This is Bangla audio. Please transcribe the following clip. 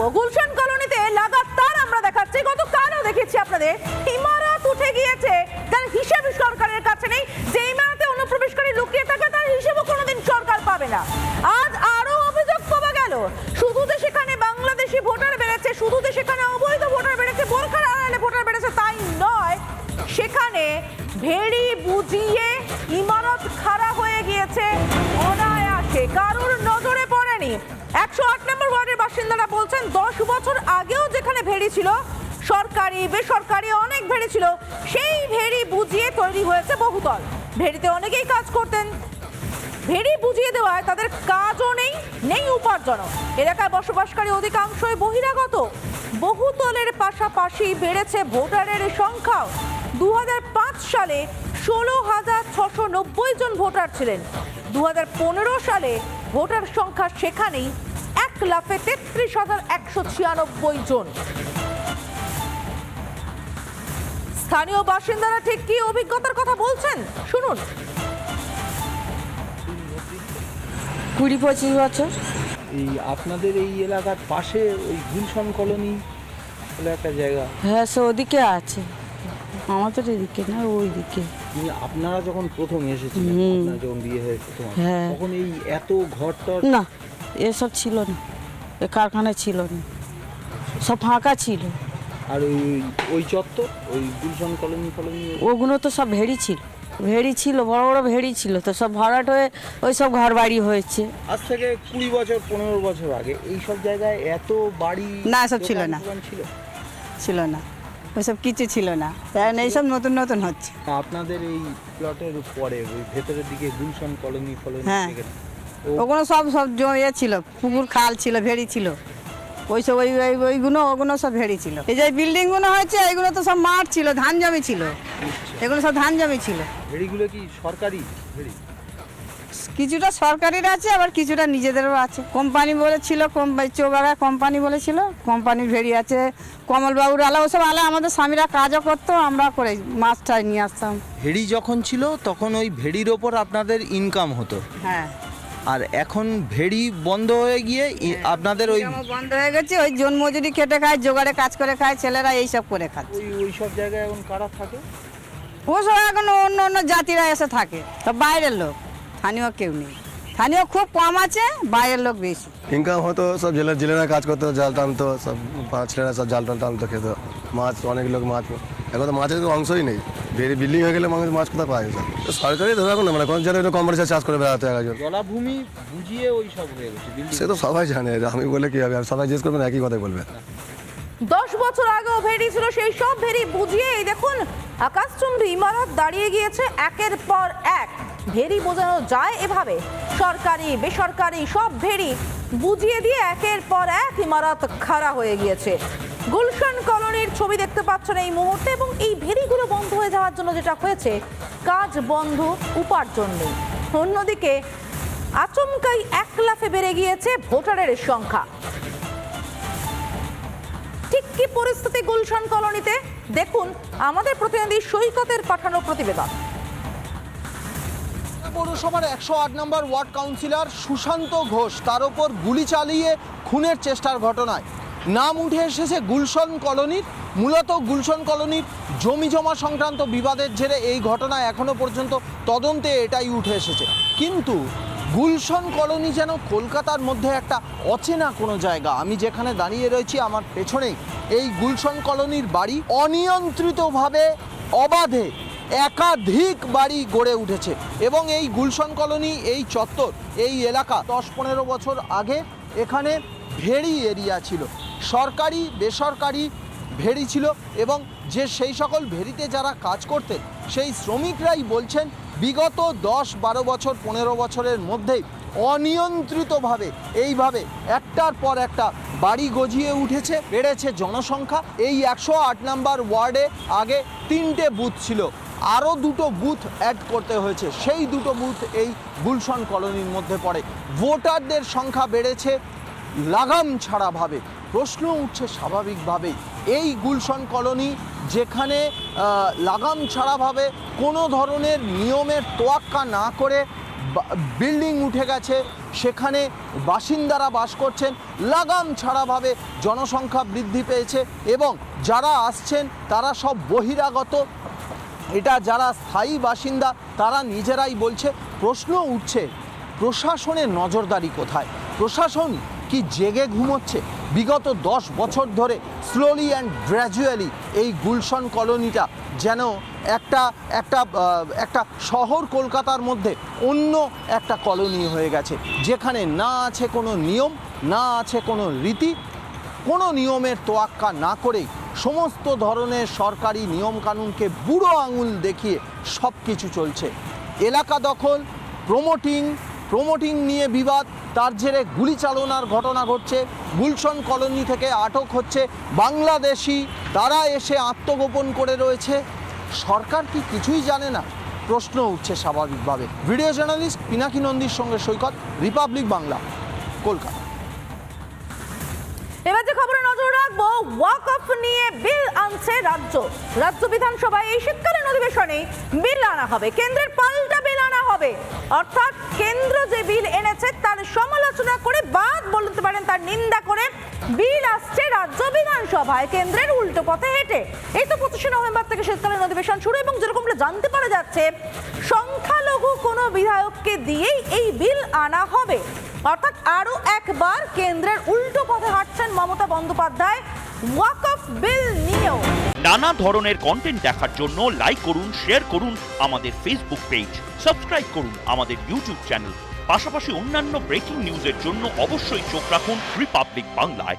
দেখাবো। গুলশান কলোনিতে লাগাতার আমরা দেখাচ্ছি। গত গতকালও দেখেছি আপনাদের। ইমারত উঠে গিয়েছে। তার হিসেব সরকারের কাছে নেই। যে ইমারতে অনুপ্রবেশকারী লুকিয়ে থাকে, তার হিসেবও কোনোদিন সরকার পাবে না। আজ আরও অভিযোগ পাওয়া গেল। শুধু যে সেখানে বাংলাদেশি ভোটার বেড়েছে, শুধু যে সেখানে অবৈধ ভোটার বেড়েছে, বোরখার আড়ালে ভোটার বেড়েছে, তাই নয়। সেখানে ভেড়ি বুঝিয়ে ইমারত খাড়া হয়ে গিয়েছে। বলছেন দশ বছর আগেও যেখানে ভেড়ি ছিল, সরকারি, বেসরকারি অনেক ভেড়ি ছিল, সেই ভেড়ি বুঝিয়ে তৈরি হয়েছে বহুতল। ভেড়িতে অনেকেই কাজ করতেন। ভেড়ি বুঝিয়ে দেওয়ায় তাদের কাজও নেই নেই উপার্জনও। এলাকায় বসবাসকারী অধিকাংশই বহিরাগত। বহুতলের পাশাপাশি বেড়েছে ভোটারের সংখ্যাও। দু সালে ষোলো হাজার ছশো নব্বই জন ভোটার ছিলেন। দু হাজার পনেরো সালে ভোটার সংখ্যা সেখানেই এক লাফে তেত্রিশ হাজার একশো ছিয়ানব্বই জন। স্থানীয় বাসিন্দারা ঠিক কি অভিজ্ঞতার কথা বলছেন? শুনুন। কুড়ি পঁচিশ বছর। এই আপনাদের এই এলাকার পাশে ওই গুলশন কলোনি বলে একটা জায়গা। হ্যাঁ সে ওদিকে আছে। আমাদের এদিকে না ওই দিকে আপনারা যখন প্রথম এসেছিলেন। আপনার যখন বিয়ে হয়েছে হ্যাঁ। তখন এই এত ঘরটর না এসব ছিল না। এ কারখানায় ছিল না। সব ফাঁকা ছিল। আর ওই ওই চত্বর ওই গুলশন কলোনি কলোনি ওগুলো তো সব ভেড়ি ছিল। ভেড়ি ছিল বড় বড় ভেড়ি ছিল। তো সব ভরাট হয়ে ওই সব ঘর বাড়ি হয়েছে। আজ থেকে কুড়ি বছর পনেরো বছর আগে এই সব জায়গায় এত বাড়ি না, এসব ছিল না। ছিল? ছিল না। ওইসব কিছু ছিল না। কারণ এইসব নতুন নতুন হচ্ছে। আপনাদের এই প্লটের পরে ওই ভেতরের দিকে গুলশন কলোনি কলোনি হ্যাঁ। ওগুলো সব সব জমিয়ে ছিল পুকুর খাল ছিল ভেড়ি ছিল। ওই সব ওই ওই ওইগুলো ওগুলো সব ভেড়ি ছিল। এই যে বিল্ডিংগুলো হয়েছে এইগুলো তো সব মাঠ ছিল ধান জমি ছিল। এগুলো সব ধান জমি ছিল। ভেড়িগুলো কি সরকারি ভেড়ি? কিছুটা সরকারির আছে আবার কিছুটা নিজেদেরও আছে। কোম্পানি বলেছিল কোম্পানি চৌবাগা কোম্পানি বলেছিল কোম্পানির ভেড়ি আছে। কমলবাবুর আলা ওসব আলা আমাদের স্বামীরা কাজও করতো আমরা করে মাছটাই নিয়ে আসতাম। ভেড়ি যখন ছিল তখন ওই ভেড়ির ওপর আপনাদের ইনকাম হতো। হ্যাঁ। আর এখন ভেড়ি বন্ধ হয়ে গিয়ে আপনাদের ওই বন্ধ হয়ে গেছে ওই জন মজুরি খেটে খায় জোগাড়ে কাজ করে খায় ছেলেরা এই সব করে খাচ্ছে। ওই ওই সব জায়গায় এখন কারা থাকে? ওসব এখন অন্য অন্য জাতিরা এসে থাকে। তো বাইরের লোক স্থানীয় কেউ নেই। স্থানীয় খুব কম আছে বাইরের লোক বেশি। ইনকাম হতো সব জেলে জেলেরা কাজ করতো জাল টানতো সব পাঁচ ছেলেরা সব জাল টাল টানতো খেত। মাছ অনেক লোক মাছ এখন তো মাছের তো অংশই নেই। বেরি বিল্ডিং হয়ে গেলে মানুষ মাছ কোথায় পায় সব তো সরকারি ধরে রাখুন না মানে কোন জায়গায় কম্পিটিশন চাষ করে বেড়াতে একজন। জলাভূমি বুঝিয়ে ওই সব হয়ে গেছে সে তো সবাই জানে আমি বলে কি হবে আর সবাই জিজ্ঞেস করবেন একই কথাই বলবে। দশ বছর আগেও ভেড়ি ছিল সেই সব ভেড়ি বুঝিয়ে এই দেখুন আকাশচুম্বী ইমারত দাঁড়িয়ে গিয়েছে একের পর এক। ভেড়ি বোঝানো যায় এভাবে। সরকারি, বেসরকারি সব ভেরি বুঝিয়ে দিয়ে একের পর এক ইমারত খাড়া হয়ে গিয়েছে। গুলশান কলোনির ছবি দেখতে পাচ্ছেন এই মুহূর্তে এবং এই ভেরিগুলো বন্ধ হয়ে যাওয়ার জন্য যেটা হয়েছে, কাজ বন্ধ, উপার্জন নেই। অন্যদিকে আচমকাই এক লাফে বেড়ে গিয়েছে ভোটারের সংখ্যা। ঠিক কি পরিস্থিতি গুলশান কলোনিতে? দেখুন, আমাদের প্রতিনিধি সৈকতের পাঠানো প্রতিবেদন। পৌরসভার একশো আট number ward councillor Sushanta Ghosh তার ওপর গুলি চালিয়ে খুনের চেষ্টার ঘটনায়। নাম উঠে এসেছে গুলশন কলোনির। মূলত গুলশন কলোনির জমি জমা সংক্রান্ত বিবাদের জেরে এই ঘটনা এখনও পর্যন্ত তদন্তে এটাই উঠে এসেছে। কিন্তু গুলশন কলোনি যেন কলকাতার মধ্যে একটা অচেনা কোনো জায়গা। আমি যেখানে দাঁড়িয়ে রয়েছি, আমার পেছনেই এই গুলশন কলোনির বাড়ি অনিয়ন্ত্রিতভাবে অবাধে একাধিক বাড়ি গড়ে উঠেছে এবং এই গুলশন কলোনি, এই চত্বর, এই এলাকা দশ পনেরো বছর আগে এখানে ভেড়ি এরিয়া ছিল। সরকারি, বেসরকারি ভেড়ি ছিল এবং যে সেই সকল ভেড়িতে যারা কাজ করতেন, সেই শ্রমিকরাই বলছেন বিগত দশ বারো বছর, পনেরো বছরের মধ্যেই অনিয়ন্ত্রিতভাবে এইভাবে একটার পর একটা বাড়ি গজিয়ে উঠেছে, বেড়েছে জনসংখ্যা। এই একশো আট নাম্বার ওয়ার্ডে আগে তিনটে বুথ ছিল। আরও দুটো বুথ অ্যাড করতে হয়েছে। সেই দুটো বুথ এই গুলশন কলোনির মধ্যে পড়ে। ভোটারদের সংখ্যা বেড়েছে, লাগাম ছাড়াভাবে প্রশ্ন উঠছে স্বাভাবিকভাবেই, এই গুলশন কলোনি যেখানে লাগাম ছাড়াভাবে কোনো ধরনের নিয়মের তোয়াক্কা না করে বিল্ডিং উঠে গেছে, সেখানে বাসিন্দারা বাস করছেন, লাগাম ছাড়াভাবে জনসংখ্যা বৃদ্ধি পেয়েছে এবং যারা আসছেন তারা সব বহিরাগত এটা যারা স্থায়ী বাসিন্দা, তারা নিজেরাই বলছে, প্রশ্ন উঠছে, প্রশাসনের নজরদারি কোথায়? প্রশাসন কি জেগে ঘুমোচ্ছে? বিগত দশ বছর ধরে স্লোলি অ্যান্ড গ্র্যাজুয়ালি এই গুলশন কলোনিটা যেন একটা একটা একটা শহর কলকাতার মধ্যে অন্য একটা কলোনি হয়ে গেছে, যেখানে না আছে কোনো নিয়ম, না আছে কোনো রীতি, কোনো নিয়মের তোয়াক্কা না করেই সমস্ত ধরনের সরকারি নিয়মকানুনকে বুড়ো আঙুল দেখিয়ে সব কিছু চলছে। এলাকা দখল প্রমোটিং প্রমোটিং নিয়ে বিবাদ, তার জেরে গুলি চালনার ঘটনা ঘটছে। গুলশন কলোনি থেকে আটক হচ্ছে বাংলাদেশি, তারা এসে আত্মগোপন করে রয়েছে। সরকার কি কিছুই জানে না? প্রশ্ন উঠছে স্বাভাবিকভাবে। ভিডিও জার্নালিস্ট পিনাকি নন্দীর সঙ্গে সৈকত, রিপাবলিক বাংলা, কলকাতা। এবার যে খবরে নজর রাখব ওয়াক অফ নিয়ে বিল আনছে রাজ্য। রাজ্য বিধানসভায় এই শীতকালীন অধিবেশনে বিল আনা হবে। কেন্দ্রের পাল্টা বিল আনা হবে। অর্থাৎ কেন্দ্র যে বিল এনেছে তার সমালোচনা করে বাদ বলতে পারেন, তার নিন্দা করে বিল আসছে রাজ্য বিধানসভায় কেন্দ্রের উল্টো পথে হেঁটে। এই তো পঁচিশে নভেম্বর থেকে শীতকালীন অধিবেশন শুরু এবং যেরকম আমরা জানতে পারা যাচ্ছে, সংখ্যালঘু কোনো বিধায়ককে দিয়েই এই বিল আনা হবে। অর্থাৎ আরও একবার কেন্দ্রের উল্টো পথে হাঁটছেন মমতা বন্দ্যোপাধ্যায়। ওয়াক অফ বিল নিয়েও। নানা ধরনের কন্টেন্ট দেখার জন্য লাইক করুন শেয়ার করুন আমাদের ফেসবুক পেজ সাবস্ক্রাইব করুন আমাদের ইউটিউব চ্যানেল পাশাপাশি অন্যান্য ব্রেকিং নিউজের জন্য অবশ্যই চোখ রাখুন রিপাবলিক বাংলায়